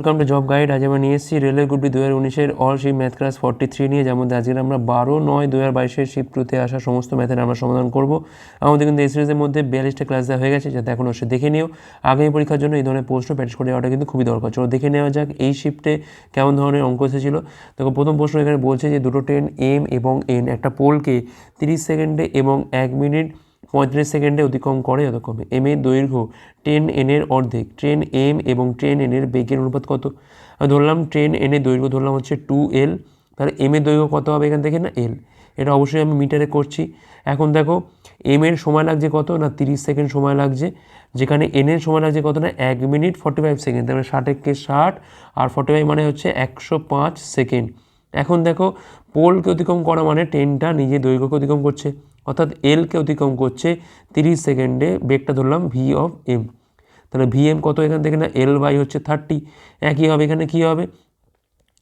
Welcome to job guide আজ আমরা নিয়ে এসেছি রেলওয়ে গ্রুপ ডি দু হাজার উনিশের all ship math class forty three নিয়ে যেমন আজকে আমরা বারো নয় দু হাজার বাইশের শিপ আসা সমস্ত ম্যাথের আমরা সমাধান করব। আমাদের কিন্তু এই সিরিজের মধ্যে বিয়াল্লিশটা ক্লাস দেওয়া হয়ে গেছে, যাতে এখন অবশ্যই দেখে নিও। আগামী পরীক্ষার জন্য এই ধরনের প্রশ্ন প্র্যাকটিস করে যাওয়াটা কিন্তু খুবই দরকার। চলো দেখে নেওয়া যাক এই শিফটে কেমন ধরনের অঙ্ক এসেছিল। দেখো, প্রথম প্রশ্ন এখানে বলছে যে দুটো ট্রেন এম এবং এন একটা পোলকে তিরিশ সেকেন্ডে এবং এক মিনিট পঁয়ত্রিশ সেকেন্ডে অতিক্রম করে যতক্ষণে এম এর দৈর্ঘ্য ট্রেন এন এর অর্ধেক। ট্রেন এম এবং ট্রেন এন এর বেগের অনুপাত কত? ধরলাম ট্রেন এন এর দৈর্ঘ্য ধরলাম হচ্ছে টু এল তাহলে এম এর দৈর্ঘ্য কত হবে এখান থেকে? না এল এটা অবশ্যই আমি মিটারে করছি। এখন দেখো এম এর সময় লাগছে কত? না, তিরিশ সেকেন্ড সময় লাগছে। যেখানে এন এর সময় লাগছে কত না, এক মিনিট ফর্টি ফাইভ সেকেন্ড। তাহলে ষাট একে ষাট, আর ফর্টি ফাইভ মানে হচ্ছে একশো পাঁচ সেকেন্ড। এখন দেখো, পোলকে অতিক্রম করা মানে ট্রেনটা নিজে দৈর্ঘ্যকে অতিক্রম করছে। অর্থাৎ এলকে অতিক্রম করছে তিরিশ সেকেন্ডে, বেগটা ধরলাম ভি অফ এম তাহলে ভি এম কত এখান থেকে না? এল বাই হচ্ছে থার্টি একই হবে এখানে কী হবে?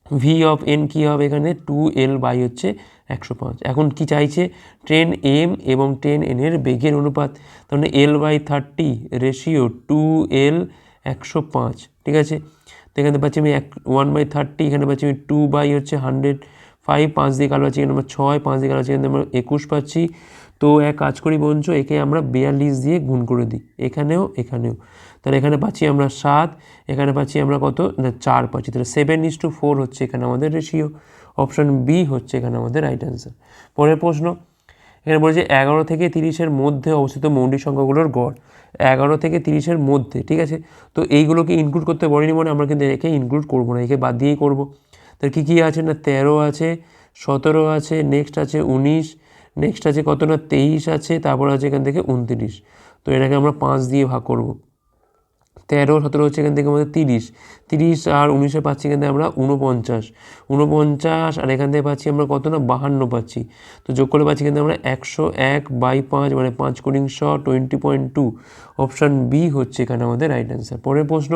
ভি অফ এন কী হবে এখানে? টু এল বাই হচ্ছে একশো পাঁচ। এখন কি চাইছে? ট্রেন এম এবং ট্রেন এনের বেগের অনুপাত। তাহলে L by thirty ratio to L একশো পাঁচ। ঠিক আছে? তো এখানে পাচ্ছি আমি এক ওয়ান বাই থার্টি এখানে পাচ্ছি আমি টু বাই হচ্ছে হান্ড্রেড ফাইভ, পাঁচ দিয়ে কালো পাচ্ছি এখানে ছয়, পাঁচ দিয়ে কালো পাচ্ছি এখানে আমরা একুশ পাচ্ছি। তো এক কাজ করি বঞ্চ একে আমরা বিয়াল্লিশ দিয়ে গুণ করে দিই। এখানেও এখানেও। তাহলে এখানে পাচ্ছি আমরা সাত, এখানে পাচ্ছি আমরা কত? না, চার পাচ্ছি। তাহলে সেভেন ইস টু ফোর হচ্ছে এখানে আমাদের রেশিও অপশান বি হচ্ছে এখানে আমাদের রাইট অ্যান্সার পরের প্রশ্ন, এখানে বলেছে এগারো থেকে তিরিশের মধ্যে অবস্থিত মৌলিক সংখ্যাগুলোর গড়। এগারো থেকে তিরিশের মধ্যে, ঠিক আছে? তো এইগুলোকে ইনক্লুড করতে বলিনি মানে আমরা কিন্তু একে ইনক্লুড করব না, একে বাদ দিয়েই করব। তাহলে কী কী আছে না তেরো আছে, সতেরো আছে নেক্সট আছে উনিশ নেক্সট আছে কত না তেইশ আছে, তারপর আছে এখান থেকে উনত্রিশ। তো এটাকে আমরা পাঁচ দিয়ে ভাগ করব। তেরো, সতেরো হচ্ছে এখান থেকে আমাদের তিরিশ। তিরিশ আর উনিশে পাচ্ছি এখান থেকে আমরা উনপঞ্চাশ উনপঞ্চাশ আর এখান থেকে পাচ্ছি আমরা কত না? বাহান্ন পাচ্ছি। তো যোগ করে পাচ্ছি কিন্তু আমরা একশো এক বাই পাঁচ মানে পাঁচ কুড়িংশ twenty point two. Option B হচ্ছে এখানে আমাদের রাইট অ্যান্সার পরের প্রশ্ন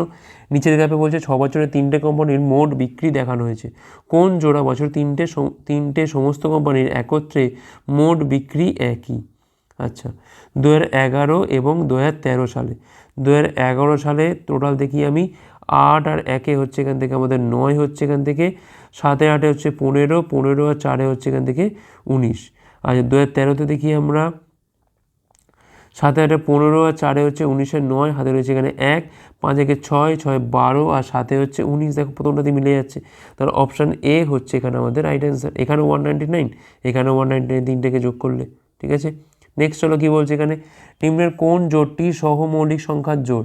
নিচের গ্যাপে বলছে, ছ বছরে তিনটে কোম্পানির মোট বিক্রি দেখানো হয়েছে। কোন জোড়া বছর তিনটে তিনটে সমস্ত কোম্পানির একত্রে মোট বিক্রি একই? আচ্ছা দু হাজার এগারো এবং দু হাজার তেরো সালে। দু হাজার এগারো সালে টোটাল দেখি আমি আট আর একে হচ্ছে এখান থেকে আমাদের নয় হচ্ছে এখান থেকে, সাতে আটে হচ্ছে পনেরো পনেরো আর চারে হচ্ছে এখান থেকে উনিশ। আর দু হাজার তেরোতে দেখি আমরা, সাতে আটে পনেরো আর চারে হচ্ছে উনিশের নয়, হাতে রয়েছে এখানে এক, পাঁচ একে ছয় ছয় বারো আর সাথে হচ্ছে উনিশ। দেখো প্রথমটাতে মিলে যাচ্ছে। তাহলে অপশান এ হচ্ছে এখানে আমাদের রাইট অ্যান্সার এখানে ওয়ান নাইনটি নাইন এখানে ওয়ান নাইনটি নাইন তিনটেকে যোগ করলে, ঠিক আছে? নেক্সট হলো কী বলছে এখানে? নিম্নের কোন জোড়টি সহমৌলিক সংখ্যার জোর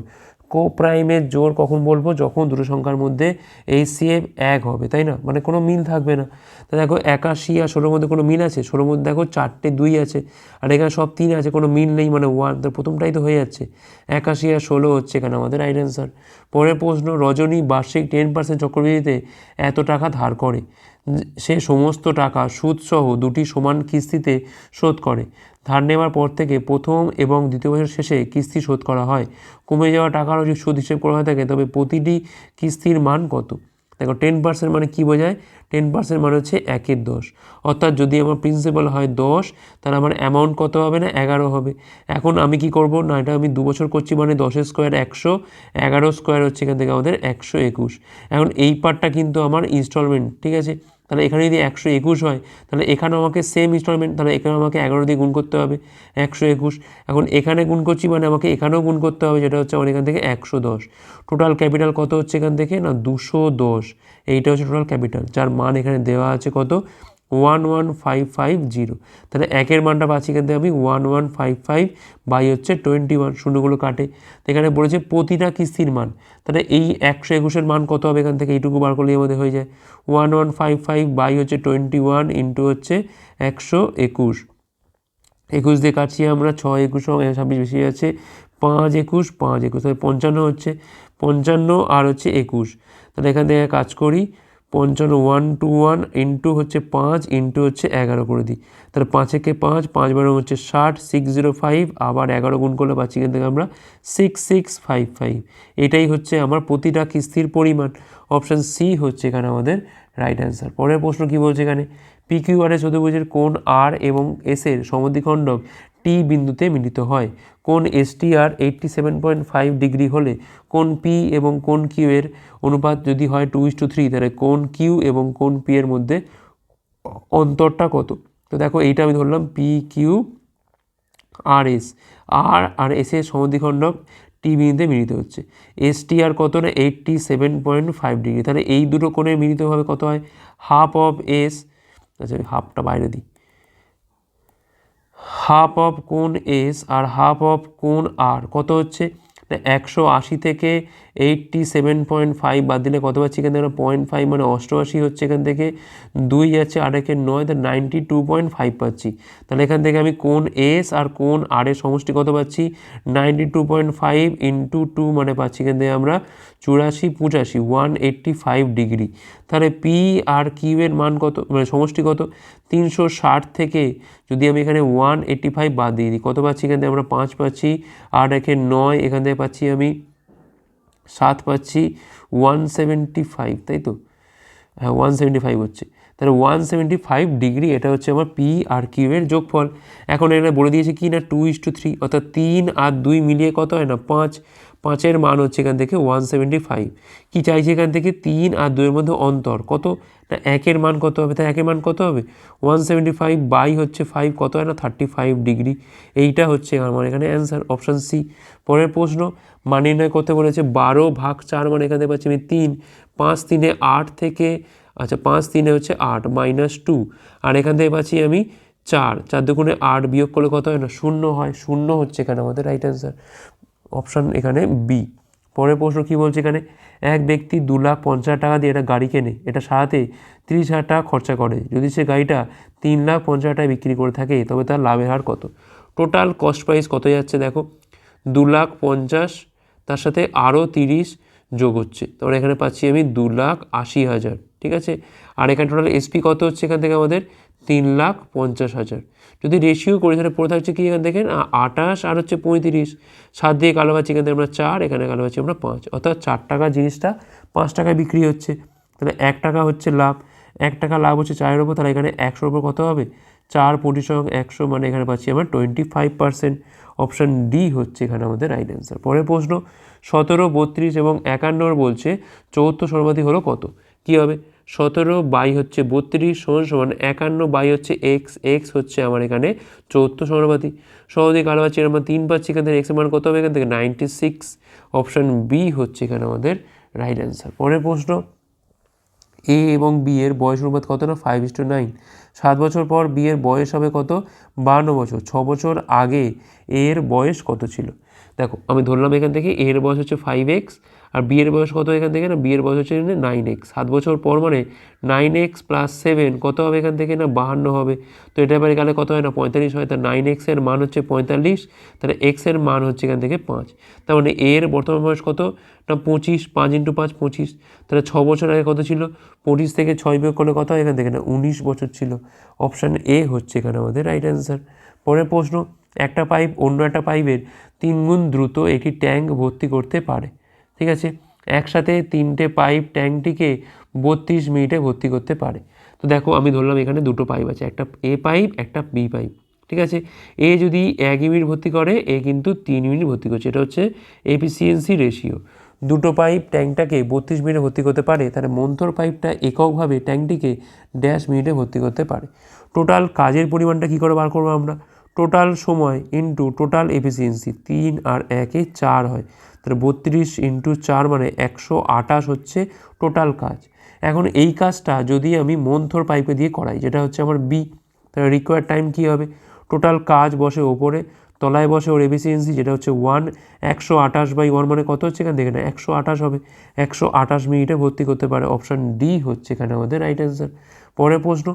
কো প্রাইমের জোর কখন বলব? যখন দুটো সংখ্যার মধ্যে এই সিএফ এক হবে, তাই না? মানে কোনো মিল থাকবে না। তা দেখো, একাশি আর ষোলোর মধ্যে কোনো মিল আছে? ষোলোর মধ্যে দেখো, চারটে দুই আছে। আর এখানে সব তিন আছে, কোনো মিল নেই মানে ওয়ান তো প্রথমটাই তো হয়ে যাচ্ছে। একাশি আর ষোলো হচ্ছে এখানে আমাদের রাইট অ্যান্সার পরের প্রশ্ন, রজনী বার্ষিক টেন পার্সেন্ট চক্রবৃদ্ধিতে এত টাকা ধার করে। সে সমস্ত টাকা সুদসহ দুটি সমান কিস্তিতে শোধ করে। ধার নেওয়ার পর থেকে প্রথম এবং দ্বিতীয় বছর শেষে কিস্তি শোধ করা হয়। কমে যাওয়া টাকারও যদি সুদ হিসেব করা হয়ে থাকে, তবে প্রতিটি কিস্তির মান কত? দেখো টেন পার্সেন্ট মানে কী বোঝায়? টেন পার্সেন্ট মানে হচ্ছে একের দশ। অর্থাৎ যদি আমার প্রিন্সিপাল হয় দশ, তাহলে আমার অ্যামাউন্ট কত হবে না? এগারো হবে। এখন আমি কি করব? না, এটা আমি দু বছর করছি মানে দশের স্কোয়ার একশো, এগারো স্কোয়ার হচ্ছে এখান থেকে আমাদের একশো একুশ। এখন এই পার্টটা কিন্তু আমার ইনস্টলমেন্ট ঠিক আছে? তাহলে এখানে যদি একশো একুশ হয়, তাহলে এখানেও আমাকে সেম ইনস্টলমেন্ট তাহলে এখানে আমাকে এগারো দিয়ে গুণ করতে হবে, একশো একুশ। এখন এখানে গুণ করছি মানে আমাকে এখানেও গুণ করতে হবে, যেটা হচ্ছে আমার এখান থেকে একশো দশ। টোটাল ক্যাপিটাল কত হচ্ছে এখান থেকে? না, দুশো দশ। এইটা হচ্ছে টোটাল ক্যাপিটাল যার মান এখানে দেওয়া আছে কত? One one five five zero তাহলে একের মানটা পাচ্ছি এখান থেকে আমি one one five five by হচ্ছে টোয়েন্টি ওয়ান শূন্যগুলো কাটে। তো এখানে বলেছে প্রতিটা কিস্তির মান। তাহলে এই একশো একুশের মান কত হবে এখান থেকে? এইটুকু বার করলেই আমাদের হয়ে যায়। One one five five by হচ্ছে টোয়েন্টি ওয়ান ইন্টু হচ্ছে একশো একুশ। একুশ দিয়ে কাটছি আমরা, ছয় একুশ ছাব্বিশ বেশি আছে পাঁচ একুশ পাঁচ একুশ। তাহলে পঞ্চান্ন হচ্ছে, পঞ্চান্ন আর হচ্ছে একুশ। তাহলে এখান থেকে কাজ করি পঞ্চান্ন ওয়ান টু ওয়ান ইন্টু হচ্ছে পাঁচ ইন্টু হচ্ছে এগারো করে দিই। তাহলে পাঁচ একে পাঁচ পাঁচ বারো হচ্ছে ষাট সিক্স জিরো ফাইভ আবার এগারো গুণ করলে পাচ্ছি থেকে আমরা সিক্স সিক্স ফাইভ ফাইভ এটাই হচ্ছে আমার প্রতিটা কিস্তির পরিমাণ। অপশান সি হচ্ছে এখানে আমাদের রাইট অ্যান্সার পরের প্রশ্ন কী বলছে এখানে? পিকিউ আর এস চতুর্ভুজের কোন আর এবং এস এর সমদ্বিখণ্ডক টি বিন্দুতে মিলিত হয়। কোন S T R eighty seven point five degree হলে কোন পি এবং কোন কিউ এর অনুপাত যদি হয় টু ইস টু থ্রি তাহলে কোন কিউ এবং কোন পি এর মধ্যে অন্তরটা কত? তো দেখো এইটা আমি ধরলাম P Q R S R R S এর সমদ্বিখণ্ডক টি বিন্দুতে মিলিত হচ্ছে। এস টি আর কত না? Eighty seven point five degree. তাহলে এই দুটো কোণে মিলিতভাবে কত হয়? হাফ অফ এস আচ্ছা হাফটা বাইরে দিই। হাফ অফ কোন এস আর হাফ অফ কোন আর কত হচ্ছে? একশো আশি থেকে এইটটি সেভেন পয়েন্ট ফাইভ বাদ দিলে কত পাচ্ছি এখান থেকে? পয়েন্ট ফাইভ মানে অষ্টআশি হচ্ছে এখান থেকে। দুই যাচ্ছে আর একে নয়, তাহলে নাইনটি টু পয়েন্ট ফাইভ পাচ্ছি। তাহলে এখান থেকে আমি কোন এস আর কোন আর এর সমষ্টি কত পাচ্ছি? Ninety two point five into two মানে পাচ্ছি এখান থেকে আমরা চুরাশি, পঁচাশি ওয়ান এইট্টি ফাইভ ডিগ্রি তাহলে পি আর কিউ এর মান কত মানে সমষ্টি কত? তিনশো ষাট থেকে যদি আমি এখানে ওয়ান এইট্টি ফাইভ বাদ দিয়ে দিই, কত পাচ্ছি এখান থেকে? আমরা পাঁচ পাচ্ছি। আর একে নয় এখান থেকে পাচ্ছি আমি সাত পাচ্ছি ওয়ান সেভেন্টি ফাইভ তাই তো? হ্যাঁ ওয়ান সেভেন্টি ফাইভ হচ্ছে। তাহলে ওয়ান সেভেন্টি ফাইভ ডিগ্রি এটা হচ্ছে আমার পি আর কিউবের যোগফল। এখন এখানে বলে দিয়েছে কি না? টু ইস টু থ্রি অর্থাৎ তিন আর দুই মিলিয়ে কত হয় না? পাঁচ। পাঁচের মান হচ্ছে এখান থেকে ওয়ান সেভেন্টি ফাইভ কী চাইছে এখান থেকে? তিন আর দুয়ের মধ্যে অন্তর। কত? না, একের মান কত হবে? তাই একের মান কত হবে? ওয়ান সেভেন্টি ফাইভ বাই হচ্ছে ফাইভ কত হয় না? থার্টি ফাইভ ডিগ্রি এইটা হচ্ছে আমার এখানে অ্যান্সার অপশান সি পরের প্রশ্ন, মান নির্ণয় করতে বলেছে বারো ভাগ চার মানে এখান থেকে পাচ্ছি আমি তিন। পাঁচ তিনে আট থেকে আচ্ছা পাঁচ তিনে হচ্ছে আট মাইনাস টু আর এখান থেকে পাচ্ছি আমি চার। চার দুগুণে আট বিয়োগ করলে কত হয় না? শূন্য হয়। শূন্য হচ্ছে এখানে আমাদের রাইট অ্যান্সার অপশান এখানে বি পরের প্রশ্ন কী বলছে এখানে? এক ব্যক্তি দু লাখ পঞ্চাশ টাকা দিয়ে একটা গাড়ি কেনে, এটা সারাতে তিরিশ হাজার টাকা খরচা করে। যদি সে গাড়িটা তিন লাখ পঞ্চাশ টাকায় বিক্রি করে থাকে, তবে তার লাভের হার কত? টোটাল কস্ট প্রাইস কত যাচ্ছে দেখো? দু লাখ পঞ্চাশ, তার সাথে আরও তিরিশ যোগ হচ্ছে। তারপর এখানে পাচ্ছি আমি দু লাখ আশি হাজার, ঠিক আছে? আর এখানে টোটাল এসপি কত হচ্ছে এখান থেকে আমাদের? তিন লাখ পঞ্চাশ হাজার। যদি রেশিও করি, তাহলে পড়ে থাকছে কি এখানে দেখেন? আটাশ আর হচ্ছে পঁয়ত্রিশ। সাত দিয়ে কালো পাচ্ছি এখান থেকে আমরা চার, এখানে কালো পাচ্ছি আমরা পাঁচ। অর্থাৎ চার টাকা জিনিসটা পাঁচ টাকায় বিক্রি হচ্ছে। তাহলে এক টাকা হচ্ছে লাভ। এক টাকা লাভ হচ্ছে চারের ওপর তাহলে এখানে একশোর ওপর কত হবে? চার পরিসং একশো মানে এখানে পাচ্ছি আমরা twenty five percent option D হচ্ছে এখানে আমাদের রাইট অ্যান্সার পরের প্রশ্ন, সতেরো, বত্রিশ এবং একান্নর বলছে, চৌদ্দ সর্বাধিক হলো কত? কী হবে? সতেরো বাই হচ্ছে বত্রিশ সমান সমান একান্ন বাই হচ্ছে এক্স এক্স হচ্ছে আমার এখানে চৌদ্দ সমানুপাতি। সহদিক আলো পাচ্ছি আমরা তিন পাচ্ছি এখান থেকে এক্সের মান কত হবে? এখান থেকে নাইনটি সিক্স অপশান বি হচ্ছে এখানে আমাদের রাইট অ্যান্সার পরের প্রশ্ন এ এবং বি এর বয়স অনুপাত কত না? ফাইভ ইস টু নাইন সাত বছর পর বি এর বয়স হবে কত? বান্ন বছর। ছ বছর আগে এর বয়স কত ছিল? দেখো, আমি ধরলাম এখান থেকে এর বয়স হচ্ছে ফাইভ এক্স আর বিয়ের বয়স কত এখান থেকে না? বিয়ের বয়স হচ্ছে নাইন এক্স সাত বছর পর মানে নাইন এক্স প্লাস সেভেন কত হবে এখান থেকে না? বাহান্ন হবে। তো এটা এবারে গেলে কত হয় না? পঁয়তাল্লিশ হয়। তার নাইন এক্সের মান হচ্ছে পঁয়তাল্লিশ। তাহলে এক্সের মান হচ্ছে এখান থেকে পাঁচ। তার মানে এর বর্তমান বয়স কত? না, পঁচিশ। পাঁচ ইন্টু পাঁচ, পঁচিশ। তাহলে ছ বছর আগে কত ছিল? পঁচিশ থেকে ছয় বিয়োগ করলে কত হয়? এখান থেকে না, উনিশ বছর ছিল। অপশান এ হচ্ছে এখানে আমাদের রাইট অ্যান্সার পরের প্রশ্ন, একটা পাইপ অন্য একটা পাইপের তিনগুণ দ্রুত একটি ট্যাঙ্ক ভর্তি করতে পারে। ঠিক আছে? একসাথে তিনটে পাইপ ট্যাঙ্কটিকে বত্রিশ মিনিটে ভর্তি করতে পারে। তো দেখো, আমি ধরলাম এখানে দুটো পাইপ আছে, একটা এ পাইপ, একটা বি পাইপ, ঠিক আছে? এ যদি এক ইউনিট ভর্তি করে, এ কিন্তু তিন ইউনিট ভর্তি করছে, এটা হচ্ছে এফিসিয়েন্সি রেশিও। দুটো পাইপ ট্যাঙ্কটাকে বত্রিশ মিনিটে ভর্তি করতে পারে, তাহলে মন্থর পাইপটা এককভাবে ট্যাঙ্কটিকে ড্যাশ মিনিটে ভর্তি করতে পারে। টোটাল কাজের পরিমাণটা কী করে বার করব আমরা? টোটাল সময় ইন্টু টোটাল এফিসিয়েন্সি, তিন আর একে চার হয়। তাহলে বত্রিশ ইন্টু চার মানে একশো আটাশ হচ্ছে টোটাল কাজ। এখন এই কাজটা যদি আমি মন্থর পাইপে দিয়ে করাই, যেটা হচ্ছে আমার বি তাহলে রিকোয়ার টাইম কী হবে? টোটাল কাজ বসে ওপরে, তলায় বসে ওর এফিসিয়েন্সি যেটা হচ্ছে ওয়ান একশো আঠাশ বাই ওয়ান মানে কত হচ্ছে এখানে দেখে না? একশো আঠাশ হবে। একশো আঠাশ মিনিটে ভর্তি করতে পারে। অপশান ডি হচ্ছে এখানে আমাদের রাইট অ্যান্সার পরের প্রশ্ন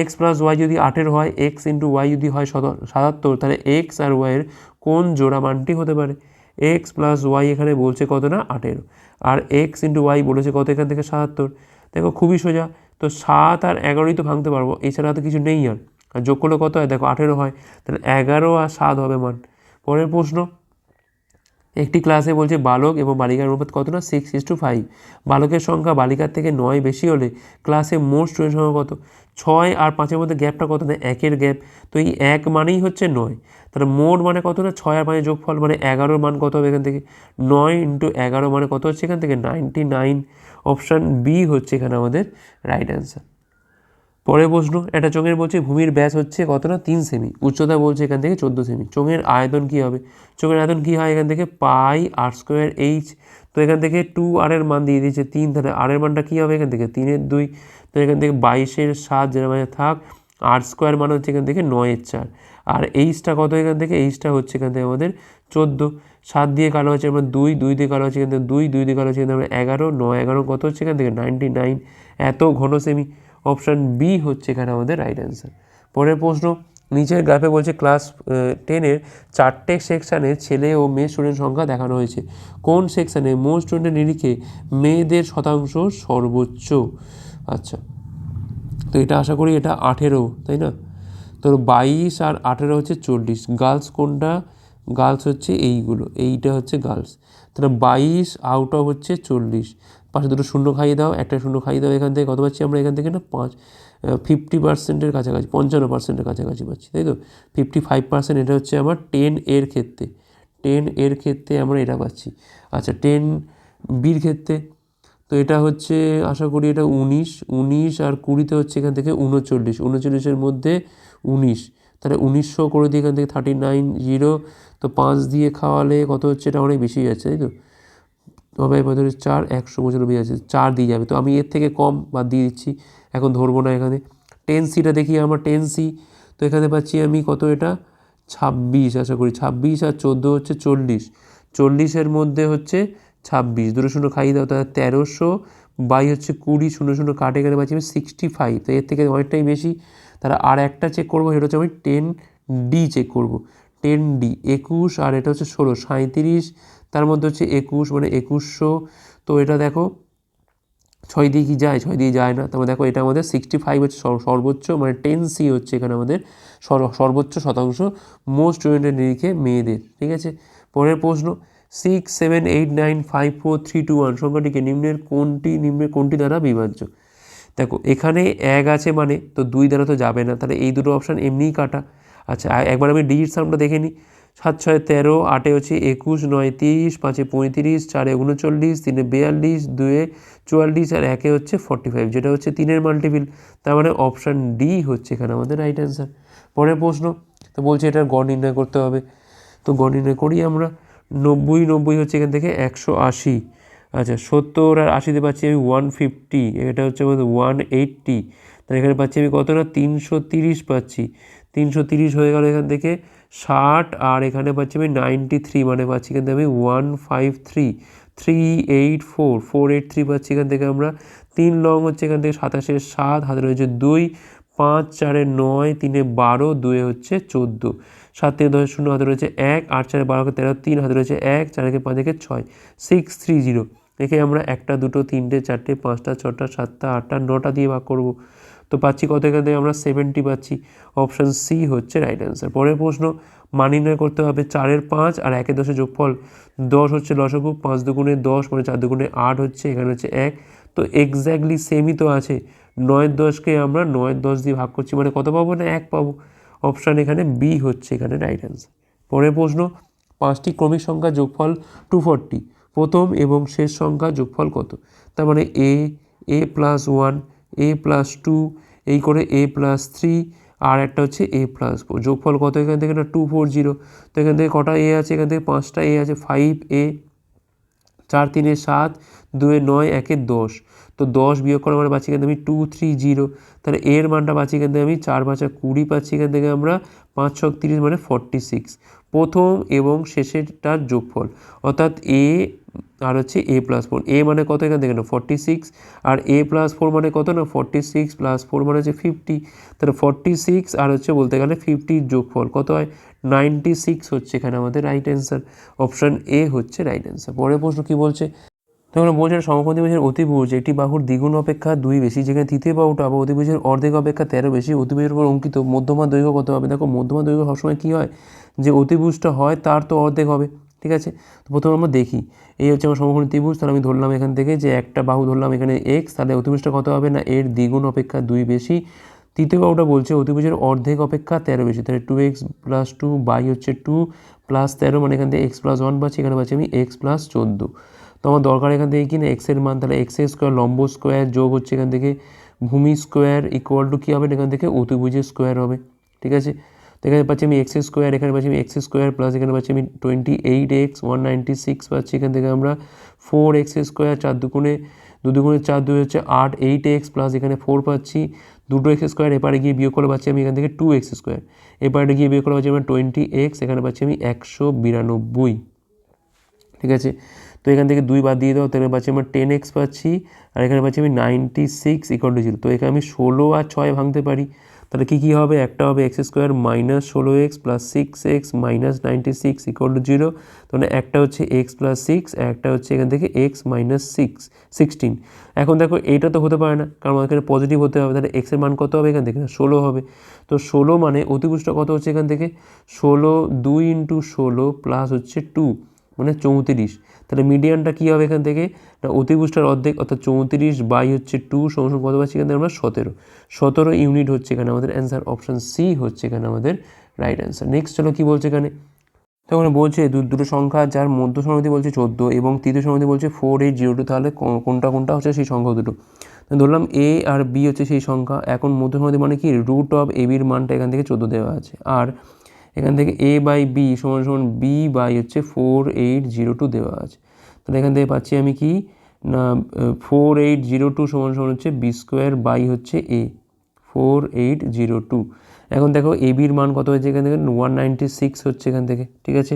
এক্স প্লাস ওয়াই যদি আটের হয় এক্স ইন্টু ওয়াই যদি হয় সাতাত্তর, তাহলে এক্স আর ওয়াইয়ের কোন জোড়া মানটি হতে পারে? এক্স প্লাস ওয়াই এখানে বলছে কত না? আটের আর এক্স ইন্টু ওয়াই বলেছে কত এখান থেকে? সাতাত্তর। দেখো খুবই সোজা। তো সাত আর এগারোই তো ভাঙতে পারব। এছাড়া তো কিছু নেই আর। আর যোগ করলে কত হয়? দেখো আঠেরো হয়। তাহলে এগারো আর সাত হবে মান। পরের প্রশ্ন। একটি ক্লাসে বলছে বালক এবং বালিকার অনুপাত কত না? সিক্স ইস টু ফাইভ বালকের সংখ্যা বালিকার থেকে নয় বেশি হলে ক্লাসে মোট স্টুডেন্ট সংখ্যা কত? ছয় আর পাঁচের মধ্যে গ্যাপটা কত না একের গ্যাপ। তো এই এক মানেই হচ্ছে নয়। তাহলে মোট মানে কত না? ছয় আর পাঁচের যোগফল মানে এগারোর মান কত হবে এখান থেকে? নয় ইন্টু এগারো মানে কত হচ্ছে এখান থেকে? Ninety nine. অপশান বি হচ্ছে এখানে আমাদের রাইট অ্যান্সার। পরের প্রশ্ন একটা চোঙের বলছে, ভূমির ব্যাস হচ্ছে কত না? তিন সেমি। উচ্চতা বলছে এখান থেকে চোদ্দ সেমি। চোঙের আয়তন কী হবে? চোঙের আয়তন কী হয় এখান থেকে? Pi R square H. তো এখান থেকে টু আর এর মান দিয়ে দিয়েছে তিন। তাহলে আর এর মানটা কী হবে এখান থেকে? তিনের দুই। তো এখান থেকে বাইশের সাত যেটা থাক, আর স্কোয়ার মানে হচ্ছে এখান থেকে নয়ের চার। আর এইচটা কত এখান থেকে? এইচটা হচ্ছে এখান থেকে আমাদের চোদ্দ। সাত দিয়ে কালো হচ্ছে আমরা দুই দুই দিয়ে কালো হচ্ছে এখান থেকে দুই দুই দিয়ে কালো হচ্ছে এখান আমরা এগারো, নয়, এগারো কত হচ্ছে এখান থেকে? নাইনটি নাইন এত ঘন সেমি অপশান বি হচ্ছে এখানে আমাদের রাইট অ্যান্সার পরের প্রশ্ন, নিচের গ্রাফে বলছে ক্লাস টেনের চারটে সেকশানে ছেলে ও মেয়ে স্টুডেন্ট সংখ্যা দেখানো হয়েছে। কোন সেকশানে মোট স্টুডেন্টের নিরিখে মেয়েদের শতাংশ সর্বোচ্চ? আচ্ছা। তো এটা আশা করি এটা আঠেরো, তাই না? তো বাইশ আর আঠেরো হচ্ছে চল্লিশ। গার্লস কোনটা? গার্লস হচ্ছে এইগুলো, এইটা হচ্ছে গার্লস। তাহলে বাইশ আউট অফ হচ্ছে চল্লিশ। পাশে দুটো শূন্য খাইয়ে দাও, একটা শূন্য খাইয়ে দাও, এখান থেকে কত পাচ্ছি আমরা? এখান থেকে না পাঁচ ফিফটি পার্সেন্টের কাছাকাছি, পঞ্চান্ন পার্সেন্টের কাছাকাছি পাচ্ছি, তাই তো? ফিফটি ফাইভ পার্সেন্ট এটা হচ্ছে আমার টেন এর ক্ষেত্রে টেন এর ক্ষেত্রে আমরা এটা পাচ্ছি। আচ্ছা টেন বির ক্ষেত্রে? তো এটা হচ্ছে, আশা করি এটা উনিশ উনিশ আর কুড়িতে হচ্ছে এখান থেকে উনচল্লিশ, উনচল্লিশের মধ্যে উনিশ। তাহলে উনিশশো করে দিয়ে এখান থেকে থার্টি নাইন জিরো তো পাঁচ দিয়ে খাওয়ালে কত হচ্ছে? এটা অনেক বেশি যাচ্ছে, তাই তো? তবে ধরে চার, একশো পঁচানব্বই আছে চার দিয়ে যাবে। তো আমি এর থেকে কম বাদ দিয়ে দিচ্ছি, এখন ধরবো না এখানে। টেন সিটা দেখি আমার টেন সি তো এখানে পাচ্ছি আমি কত এটা? ছাব্বিশ, আশা করি। ছাব্বিশ আর চোদ্দ হচ্ছে চল্লিশ। চল্লিশের মধ্যে হচ্ছে ছাব্বিশ, দুটো শূন্য খাইয়ে দাও, তাহলে তেরোশো বাই হচ্ছে কুড়ি, শূন্য শূন্য কাটে পাচ্ছি আমি সিক্সটি ফাইভ তো এর থেকে অনেকটাই বেশি। তাহলে আর একটা চেক করব, সেটা হচ্ছে আমি টেন ডি চেক করব। টেন ডি একুশ, আর এটা হচ্ছে ষোলো সাঁত্রিশ তার মধ্যে হচ্ছে একুশ মানে একুশশো। তো এটা দেখো, ছয় দিয়ে কি যায়? ছয় দিয়ে যায় না। তারপর দেখো, এটা আমাদের সিক্সটি ফাইভ হচ্ছে সর- সর্বোচ্চ মানে টেন সি হচ্ছে এখানে আমাদের সর- সর্বোচ্চ শতাংশ মোস্ট স্টুডেন্টের নিরিখে মেয়েদের। ঠিক আছে? পরের প্রশ্ন six seven eight nine five four three two one সংখ্যাটিকে নিম্নের কোনটি নিম্নের কোনটি দ্বারা বিভাজ্য? দেখো, এখানে এক আছে মানে তো দুই দ্বারা তো যাবে না, তাহলে এই দুটো অপশান এমনিই কাটা। আচ্ছা একবার আমি ডিজিট সামটা দেখে নিই। সাত, ছয়, তেরো, আটে হচ্ছে একুশ, নয়, তিরিশ, পাঁচে পঁয়ত্রিশ, চারে উনচল্লিশ, তিনে বিয়াল্লিশ, দুয়ে চুয়াল্লিশ আর একে হচ্ছে ফর্টি ফাইভ যেটা হচ্ছে তিনের মাল্টিপিল তার মানে অপশান ডি হচ্ছে এখানে আমাদের রাইট অ্যান্সার পরের প্রশ্ন, তো বলছে এটার গড় নির্ণয় করতে হবে। তো গড় নির্ণয় করি আমরা। নব্বই নব্বই হচ্ছে এখান থেকে একশো আশি। আচ্ছা সত্তর আর আশিতে পাচ্ছি আমি ওয়ান ফিফটি এটা হচ্ছে আমাদের ওয়ান এইট্টি তাহলে এখানে পাচ্ছি আমি কত না? তিনশো তিরিশ পাচ্ছি। তিনশো তিরিশ হয়ে গেল এখান থেকে ষাট, আর এখানে পাচ্ছি আমি নাইনটি থ্রি মানে পাচ্ছি এখান থেকে আমি one five three three eight four four eight three পাচ্ছি এখান থেকে আমরা। তিন লং হচ্ছে এখান থেকে সাতাশের সাত, হাতে রয়েছে দুই। পাঁচ, চারে নয়, তিনে বারো, দুয়ে হচ্ছে চোদ্দ। সাত থেকে দশ শূন্য হাতে রয়েছে এক, আট চারে বারোকে তেরো, তিন হাতে রয়েছে এক, চার থেকে পাঁচ থেকে ছয় সিক্স থ্রি জিরো একে আমরা একটা, দুটো, তিনটে, চারটে, পাঁচটা, ছটা, সাতটা, আটটা, নটা দিয়ে ভাগ করব। তো পাচ্ছি কত এখান থেকে? আমরা সেভেন্টি পাচ্ছি। অপশান সি হচ্ছে রাইট অ্যান্সার পরের প্রশ্ন, মান নির্ণয় করতে হবে চারের পাঁচ আর একের দশের যোগফল দশ হচ্ছে লসগু পাঁচ দুগুণে দশ মানে চার দুগুণে আট হচ্ছে, এখানে হচ্ছে এক। তো এক্স্যাক্টলি সেমই তো আছে। নয়ের দশকে আমরা নয়ের দশ দিয়ে ভাগ করছি মানে কত পাবো না এক পাবো? অপশান এখানে বি হচ্ছে এখানে রাইট অ্যান্সার পরের প্রশ্ন, পাঁচটি ক্রমিক সংখ্যা যোগফল টু ফোরটি প্রথম এবং শেষ সংখ্যা যোগফল কত? তার মানে A A plus one A plus two এই করে এ প্লাস থ্রি আর একটা হচ্ছে এ প্লাস যোগফল কত এখান থেকে না? টু ফোর জিরো তো এখান থেকে কটা এ আছে? এখান থেকে পাঁচটা এ আছে। ফাইভ এ চার তিনে সাত, দুয়ে নয়, একে দশ। তো দশ বিয়োগ করার মানে পাচ্ছি এখান থেকে আমি টু থ্রি জিরো তাহলে এর মানটা পাচ্ছি এখান থেকে আমি চার পাঁচা কুড়ি পাচ্ছি এখান থেকে আমরা পাঁচ, ছক, তিরিশ মানে ফর্টি সিক্স প্রথম এবং শেষেরটার যোগফল, অর্থাৎ এ আর হচ্ছে এ প্লাস ফোর এ মানে কত এখান থেকে? না ফর্টি সিক্স আর এ প্লাস ফোর মানে কত না? ফর্টি সিক্স প্লাস ফোর মানে হচ্ছে ফিফটি তাহলে ফর্টি সিক্স আর হচ্ছে বলতে গেলে ফিফটির যোগফল কত হয়? নাইনটি সিক্স হচ্ছে এখানে আমাদের রাইট অ্যান্সার অপশান এ হচ্ছে রাইট অ্যান্সার পরের প্রশ্ন কী বলছে? তখন বলছে সমকোণী অতিভুজ, একটি বাহুর দ্বিগুণ অপেক্ষা দুই বেশি, যেখানে তৃতীয় বাহুটা বা অতিভুজের অর্ধেক অপেক্ষা তেরো বেশি, অতিভুজের উপর অঙ্কিত মধ্যমা দৈর্ঘ্য কত হবে? দেখো, মধ্যমা দৈর্ঘ্য সবসময় কী হয়? যে অতিভুজটা হয়, তার তো অর্ধেক হবে, ঠিক আছে? তো প্রথমে আমরা দেখি, এই হচ্ছে আমার সমকোণী ত্রিভুজ, তাহলে আমি ধরলাম এখান থেকে যে একটা বাহু ধরলাম এখানে এক্স তাহলে অতিভুজটা কত হবে? না, এর দ্বিগুণ অপেক্ষা দুই বেশি। তৃতীয় বাহুটা বলছে অতিভুজের অর্ধেক অপেক্ষা তেরো বেশি, তাহলে two X plus two by হচ্ছে টু প্লাস তেরো মানে এখান থেকে এক্স প্লাস ওয়ান পাচ্ছি, এখানে পাচ্ছি আমি এক্স প্লাস চোদ্দ। তো আমার দরকার এখান থেকে কি না এক্সের মান, তাহলে এক্স স্কোয়ার লম্ব স্কোয়ার যোগ হচ্ছে এখান থেকে ভূমি স্কোয়ার ইকুয়াল টু কী হবে? এখান থেকে অতিভুজের স্কোয়ার হবে, ঠিক আছে? তো এখানে পাচ্ছি আমি এক্স স্কোয়ার এখানে পাচ্ছি আমি এক্স স্কোয়ার প্লাস এখানে পাচ্ছি আমি twenty eight X one ninety six পাচ্ছি। এখান থেকে আমরা ফোর এক্স স্কোয়ার চার দুগুণে, দু দুগুণে চার, দুই হচ্ছে আট এইট এক্স প্লাস এখানে ফোর পাচ্ছি। দুটো এক্স স্কোয়ার এপারে গিয়ে বিয়োগ করে পাচ্ছি আমি এখান থেকে টু এক্স স্কোয়ার এপারে গিয়ে বিয়োগ করে পাচ্ছি আমার টোয়েন্টি এক্স এখানে পাচ্ছি আমি একশো বিরানব্বই, ঠিক আছে? তো এখান থেকে দুই বাদ দিয়ে দাও, তাহলে পাচ্ছি আমার টেন এক্স পাচ্ছি, আর এখানে পাচ্ছি আমি ninety six equal to zero তো এখানে আমি ষোলো আর ছয় ভাঙতে পারি। তাহলে কী কী হবে? একটা হবে এক্স স্কোয়ার মাইনাস ষোলো X plus six X minus ninety six equal to zero তাহলে একটা হচ্ছে এক্স প্লাস সিক্স একটা হচ্ছে এখান থেকে এক্স মাইনাস সিক্স সিক্সটিন এখন দেখো, এইটা তো হতে পারে না, কারণ এখানে পজিটিভ হতে হবে, তাহলে এক্সের মান কত হবে এখান থেকে? ষোলো হবে। তো ষোলো মানে অতিপুষ্টটা কত হচ্ছে এখান থেকে? ষোলো দুই ইন্টু ষোলো প্লাস হচ্ছে টু মানে চৌত্রিশ। তাহলে মিডিয়ানটা কী হবে এখান থেকে? না অতিপুষ্টার অর্ধেক, অর্থাৎ চৌত্রিশ বাই হচ্ছে টু সমস্যা কত পাচ্ছি এখান থেকে আমরা? সতেরো। সতেরো ইউনিট হচ্ছে এখানে আমাদের অ্যান্সার অপশান সি হচ্ছে এখানে আমাদের রাইট অ্যান্সার নেক্সট চলো কী বলছে এখানে? তো ওখানে বলছে দু, দুটো সংখ্যা যার মধ্য সমিতি বলছে চোদ্দ এবং তৃতীয় সমিতি বলছে ফোর এইট জিরো টু তাহলে কোনটা কোনটা হচ্ছে সেই সংখ্যা দুটো। ধরলাম এ আর বি হচ্ছে সেই সংখ্যা, এখন মধ্য সমিতি মানে কি? রুট অফ এ বির মানটা এখান থেকে চোদ্দ দেওয়া আছে। আর এখান থেকে এ বাই বি সমান সমান বি বাই হচ্ছে ফোর এইট জিরো টু দেওয়া আছে। তাহলে এখান থেকে পাচ্ছি আমি কি? না ফোর এইট জিরো টু সমান সমান হচ্ছে বি স্কোয়ার বাই হচ্ছে A four eight zero two এখন দেখো এ বির মান কত হয়েছে এখান থেকে? ওয়ান নাইনটি সিক্স হচ্ছে এখান থেকে, ঠিক আছে?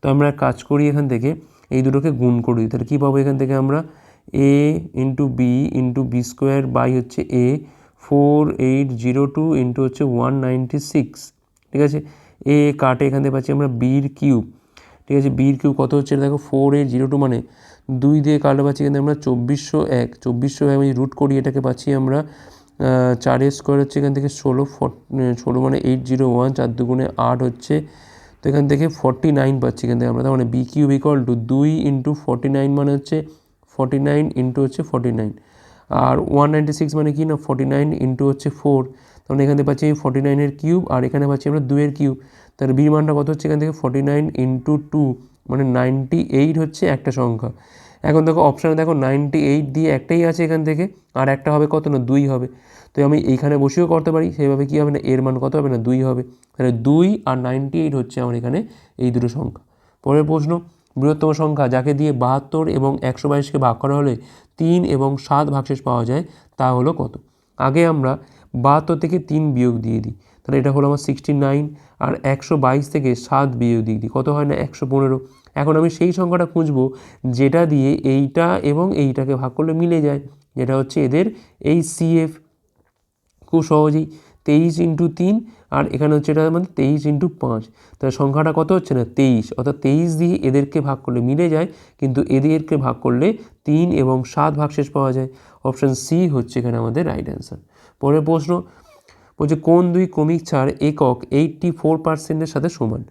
তো আমরা কাজ করি এখান থেকে, এই দুটোকে গুণ করি তাহলে কী পাবো এখান থেকে আমরা? A into B into B square by হচ্ছে A four eight zero two into হচ্ছে ওয়ান নাইনটি সিক্স ঠিক আছে? এ কাটে এখান থেকে পাচ্ছি আমরা বির কিউব ঠিক আছে বির কিউব কত হচ্ছে? দেখো ফোর এইট জিরো টু মানে দুই দিয়ে কাটলে পাচ্ছি এখানে আমরা চব্বিশশো এক। চব্বিশশো এক আমি রুট করি, এটাকে পাচ্ছি আমরা চারের স্কোয়ার হচ্ছে এখান থেকে ষোলো ষোলো মানে এইট জিরো ওয়ান চার দুগুণে আট হচ্ছে। তো এখান থেকে ফর্টি নাইন পাচ্ছি এখান থেকে আমরা, তার মানে বি কিউব ইকুয়াল টু দুই ইন্টু ফর্টি নাইন মানে হচ্ছে ফর্টি নাইন ইন্টু হচ্ছে ফর্টি নাইন আর ওয়ান নাইনটি সিক্স মানে কি না? ফর্টি নাইন ইন্টু হচ্ছে ফোর তখন এখানে পাচ্ছি আমি ফর্টি নাইনের কিউব আর এখানে পাচ্ছি আমরা দুয়ের কিউব তার বি মানটা কত হচ্ছে? এখান থেকে ফর্টি নাইন ইন্টু টু মানে নাইনটি এইট হচ্ছে একটা সংখ্যা। এখন দেখো অপশানে দেখো নাইনটি এইট দিয়ে একটাই আছে এখান থেকে, আর একটা হবে কত না, দুই হবে। তো আমি এইখানে বসেও করতে পারি সেভাবে কী হবে না, এর মান কত হবে না, দুই হবে। তাহলে দুই আর নাইনটি এইট হচ্ছে আমার এখানে এই দুটো সংখ্যা। পরের প্রশ্ন, বৃহত্তম সংখ্যা যাকে দিয়ে বাহাত্তর এবং একশো বাইশকে ভাগ করা হলে তিন এবং সাত ভাগশেষ পাওয়া যায়, তা হলো কত? আগে আমরা বাহাত্তর থেকে তিন বিয়োগ দিয়ে দিই। তাহলে এটা হলো আমার সিক্সটি নাইন আর একশো বাইশ থেকে সাত বিয়োগ দিয়ে দিই। কত হয় না? একশো পনেরো। এখন আমি সেই সংখ্যাটা খুঁজবো, যেটা দিয়ে এইটা এবং এইটাকে ভাগ করলে মিলে যায়। যেটা হচ্ছে এদের এই সিএফ খুব সহজেই তেইশ ইন্টু তিন আর এখানে হচ্ছে এটা মানে তেইশ ইন্টু পাঁচ। তাহলে সংখ্যাটা কত হচ্ছে না? তেইশ। অর্থাৎ তেইশ দিয়ে এদেরকে ভাগ করলে মিলে যায়, কিন্তু এদেরকে ভাগ করলে তিন এবং সাত ভাগশেষ পাওয়া যায়। অপশান সি হচ্ছে এখানে আমাদের রাইট অ্যান্সার পরের প্রশ্ন, বলছে, কোন দুই কমিক ছাড় একক এইটটি ফোর পার্সেন্টের সাথে সমান?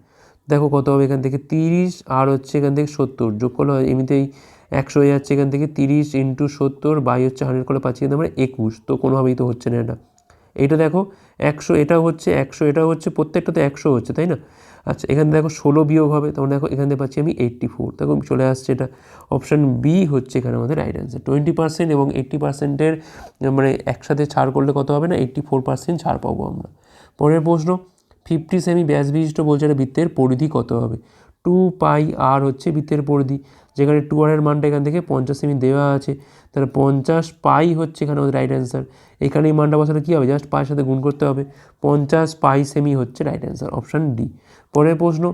দেখো কত হবে এখান থেকে তিরিশ, আর হচ্ছে এখান থেকে সত্তর। যোগ করলে হয় এমনিতেই একশো হয়ে যাচ্ছে এখান থেকে তিরিশ ইন্টু সত্তর বাই হচ্ছে হান্ড্রেড করলে পাচ্ছি কিন্তু আমরা একুশ, তো কোনোভাবেই তো হচ্ছে না এটা। এইটা দেখো, একশো এটা হচ্ছে, একশো এটা হচ্ছে প্রত্যেকটা তো একশো হচ্ছে, তাই না? আচ্ছা এখানে দেখো ষোলো বিয়োগ হবে, তখন দেখো এখান পাচ্ছি আমি এইট্টি ফোর দেখো চলে আসছে এটা। অপশান বি হচ্ছে এখানে আমাদের রাইট অ্যান্সার টোয়েন্টি পার্সেন্ট এবং এইট্টি পার্সেন্টের মানে একসাথে ছাড় করলে কত হবে না? এইট্টি ফোর পার্সেন্ট ছাড় পাবো আমরা। পরের প্রশ্ন ফিফটি সেমি ব্যাস বিশিষ্ট বলছে একটা বৃত্তের পরিধি কত হবে? টু পাই আর হচ্ছে বৃত্তের পরিধি। যেখানে টু আরের মানটা এখান থেকে পঞ্চাশ সেমি দেওয়া আছে। তাহলে পঞ্চাশ পাই হচ্ছে এখানে আমাদের রাইট অ্যান্সার এখানে এই মানটা বসালে কী হবে? জাস্ট পায়ের সাথে গুণ করতে হবে। পঞ্চাশ পাই সেমি হচ্ছে রাইট অ্যান্সার অপশান ডি পরের প্রশ্ন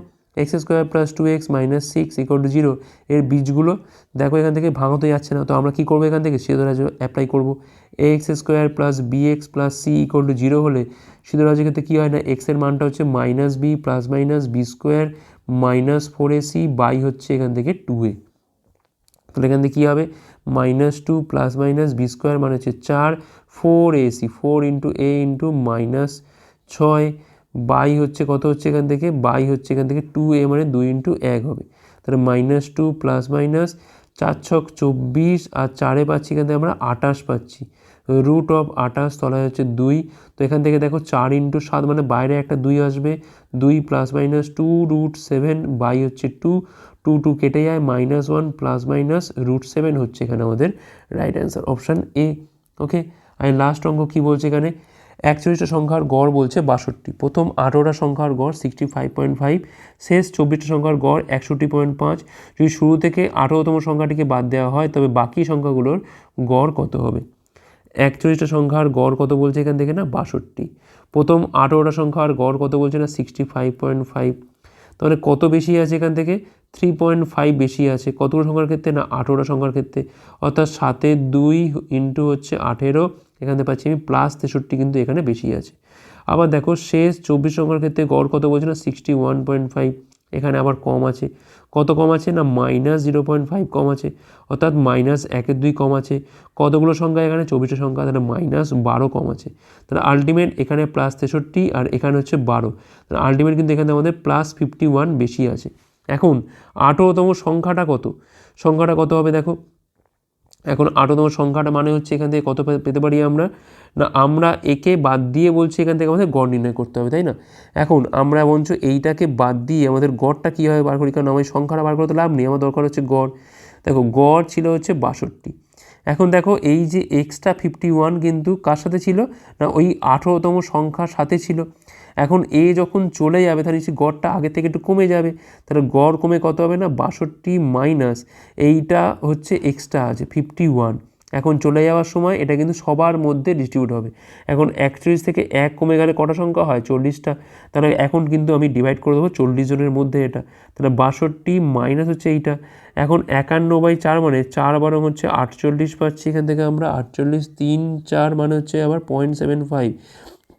X square plus two X minus six equal to zero এর বীজগুলো দেখো এখান থেকে ভাঙাতে যাচ্ছে না, তো আমরা কী করব এখান থেকে? সিদ্ধরাজ অ্যাপ্লাই করব। X square plus B X plus C equal to zero হলে সিদ্ধরাজের ক্ষেত্রে কী হয় না? এক্সের মানটা হচ্ছে minus B plus minus B square minus four A C by হচ্ছে এখান থেকে টু এ তাহলে এখান থেকে কী হবে? Minus two plus minus B square মানে হচ্ছে চার four AC four into A into minus ছয়। বাই হচ্ছে কত হচ্ছে এখান থেকে? বাই হচ্ছে এখান থেকে টু এ মানে দুই ইন্টু এক হবে। তাহলে মাইনাস টু প্লাস মাইনাস চার ছক চব্বিশ আর চারে পাচ্ছি এখান থেকে আমরা আটাশ পাচ্ছি। রুট অফ আটাশ তলায় হচ্ছে দুই। তো এখান থেকে দেখো চার ইন্টু সাত মানে বাইরে একটা দুই আসবে। দুই plus minus two root seven by হচ্ছে টু টু টু কেটে যায় minus one plus minus root seven হচ্ছে এখানে আমাদের right answer option A okay R last অঙ্ক কী বলছে এখানে? একচল্লিশটা সংখ্যার গড় বলছে বাষট্টি। প্রথম আঠেরোটা সংখ্যার গড় সিক্সটি ফাইভ পয়েন্ট ফাইভ শেষ চব্বিশটা সংখ্যার গড় একষট্টি পয়েন্ট পাঁচ। যদি শুরু থেকে আঠেরোতম সংখ্যাটিকে বাদ দেওয়া হয়, তবে বাকি সংখ্যাগুলোর গড় কত হবে? একচল্লিশটা সংখ্যার গড় কত বলছে এখান থেকে না? বাষট্টি। প্রথম আঠেরোটা সংখ্যার গড় কত বলছে না? সিক্সটি ফাইভ পয়েন্ট ফাইভ তাহলে কত বেশি আছে এখান থেকে? থ্রি পয়েন্ট ফাইভ বেশি আছে। কতগুলো সংখ্যার ক্ষেত্রে না? আঠেরোটা সংখ্যার ক্ষেত্রে। অর্থাৎ সাতে দুই ইন্টু হচ্ছে আঠেরো। এখান পাচ্ছি আমি প্লাস তেষট্টি কিন্তু এখানে বেশি আছে। আবার দেখো শেষ চব্বিশ সংখ্যার ক্ষেত্রে গড় কত বলছে না? সিক্সটি ওয়ান পয়েন্ট ফাইভ এখানে আবার কম আছে। কত কম আছে না? মাইনাস জিরো পয়েন্ট ফাইভ কম আছে। অর্থাৎ মাইনাস একের দুই কম আছে। কতগুলো সংখ্যা এখানে? চব্বিশটা সংখ্যা। তাহলে মাইনাস বারো কম আছে। তাহলে আলটিমেট এখানে প্লাস তেষট্টি আর এখানে হচ্ছে বারো। তাহলে আলটিমেট কিন্তু এখানে আমাদের প্লাস ফিফটি ওয়ান বেশি আছে। এখন আঠেরোতম সংখ্যাটা কত? সংখ্যাটা কত হবে দেখো? এখন আঠেরোতম সংখ্যাটা মানে হচ্ছে এখান থেকে কত পেতে পারি আমরা? না, আমরা একে বাদ দিয়ে বলছি এখান থেকে আমাদের গড় নির্ণয় করতে হবে, তাই না? এখন আমরা বলছো এইটাকে বাদ দিয়ে আমাদের গড়টা কীভাবে বার করি? কারণ আমার সংখ্যাটা বার করে তো লাভ নেই, আমার দরকার হচ্ছে গড়। দেখো, গড় ছিল হচ্ছে বাষট্টি। এখন দেখো, এই যে এক্সট্রা ফিফটি ওয়ান কিন্তু কার সাথে ছিল? না, ওই আঠেরোতম সংখ্যার সাথে ছিল। এখন এ যখন চলে যাবে, তাহলে সে গড়টা আগে থেকে একটু কমে যাবে। তাহলে গড় কমে কত হবে না? বাষট্টি মাইনাস এইটা হচ্ছে এক্সট্রা আছে ফিফটি ওয়ান এখন চলে যাওয়ার সময় এটা কিন্তু সবার মধ্যে ডিস্ট্রিবিউট হবে। এখন একচল্লিশ থেকে এক কমে গেলে কটা সংখ্যা হয়? চল্লিশটা। তাহলে এখন কিন্তু আমি ডিভাইড করে দেবো চল্লিশ জনের মধ্যে এটা। তাহলে বাষট্টি মাইনাস হচ্ছে এইটা। এখন একান্ন বাই চার মানে চার বারো হচ্ছে আটচল্লিশ পাচ্ছি। এখান থেকে আমরা আটচল্লিশ তিন চার মানে হচ্ছে আবার পয়েন্ট সেভেন ফাইভ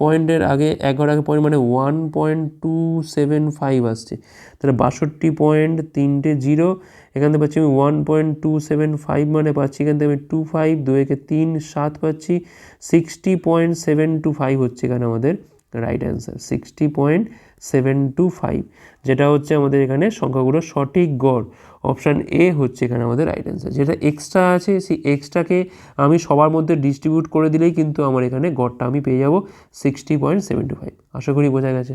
পয়েন্টের আগে এগারো আগে পয়েন্ট মানে one point two seven five আসছে। তাহলে বাষট্টি পয়েন্ট তিনটে জিরো, এখান থেকে পাচ্ছি আমি one point two seven five মানে পাচ্ছি, এখান থেকে আমি টু ফাইভ দু একে তিন, সাত পাচ্ছি sixty point seven two five হচ্ছে এখানে আমাদের right answer sixty point seven two five যেটা হচ্ছে আমাদের এখানে সংখ্যাগুলোর সঠিক গড়। অপশান এ হচ্ছে এখানে আমাদের রাইট অ্যান্সার যেটা এক্সট্রা আছে, সেই এক্সট্রাকে আমি সবার মধ্যে ডিস্ট্রিবিউট করে দিলেই কিন্তু আমার এখানে গড়টা আমি পেয়ে যাব sixty point seven two five আশা করি বোঝা গেছে।